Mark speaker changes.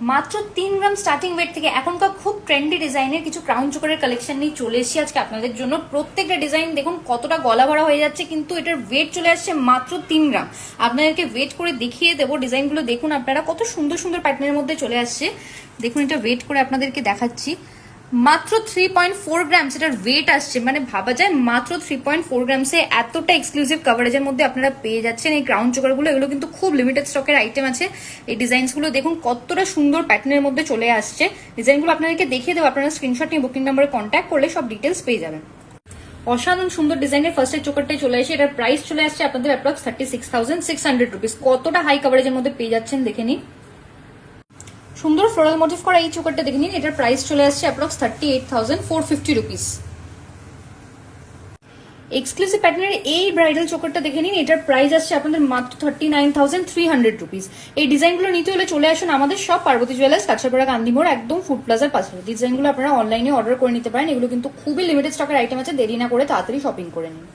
Speaker 1: মাত্র তিন গ্রাম starting wait থেকে এখনকার খুব ট্রেন্ডি ডিজাইনের কিছু ক্রাউন চোকারের কালেকশন নিয়ে চলে এসেছি আজকে আপনাদের জন্য। প্রত্যেকটা ডিজাইন দেখুন কতটা গলা ভরা হয়ে যাচ্ছে, কিন্তু এটার ওয়েট চলে আসছে মাত্র তিন গ্রাম। আপনাদেরকে ওয়েট করে দেখিয়ে দেবো ডিজাইনগুলো দেখুন আপনারা। কত সুন্দর সুন্দর প্যাটার্নের মধ্যে চলে আসছে। দেখুন এটা ওয়েট করে আপনাদেরকে দেখাচ্ছি। মাত্র থ্রি পয়েন্ট ফোর গ্রাম এটার ওয়েট আসছে। মানে ভাবা যায় মাত্র থ্রি পয়েন্ট ফোর গ্রামসে এতটা এক্সক্লুসিভ কাভারেজের মধ্যে আপনারা পেয়ে যাচ্ছেন। এই ক্রাউন চোকারগুলো এগুলো কিন্তু খুব লিমিটেড স্টকের আইটেম আছে। এই ডিজাইনসগুলো দেখুন কতটা সুন্দর প্যাটার্নের মধ্যে চলে আসছে। ডিজাইনগুলো আপনাদেরকে দেখিয়ে দেবো, আপনারা স্ক্রিনশট নিয়ে বুকিং নাম্বারে কন্ট্যাক্ট করলে সব ডিটেলস পেয়ে যাবেন। অসাধারণ সুন্দর ডিজাইনের ফার্স্টের চোকারটাই চলে আসে। এটার প্রাইস চলে আসছে আপনাদের approx thirty six thousand six hundred rupees কতটা হাই কাভারেজের মধ্যে পেয়ে যাচ্ছেন দেখে নিন। সুন্দর ফ্লোরাল মোটিভ করা এই চোকারটা দেখে নিন। এটার প্রাইস চলে আসছে approx thirty eight thousand four fifty rupees exclusive প্যাটার্নের এই ব্রাইডাল চোকারটা দেখে নিন। এটার প্রাইস আসছে আপনাদের মাত্র thirty nine thousand three hundred rupees এই ডিজাইনগুলো নিতে হলে চলে আসুন আমাদের সব পার্বতী জুয়েলার্স কাছাপাড়া গান্ধীমোড়, একদম ফুড প্লাজার পাশে। ডিজাইনগুলো আপনারা অনলাইনে অর্ডার করে নিতে পারেন। এগুলো কিন্তু খুবই লিমিটেড স্টকের আইটেম আছে। দেরি না করে তাড়াতাড়ি শপিং করে নিন।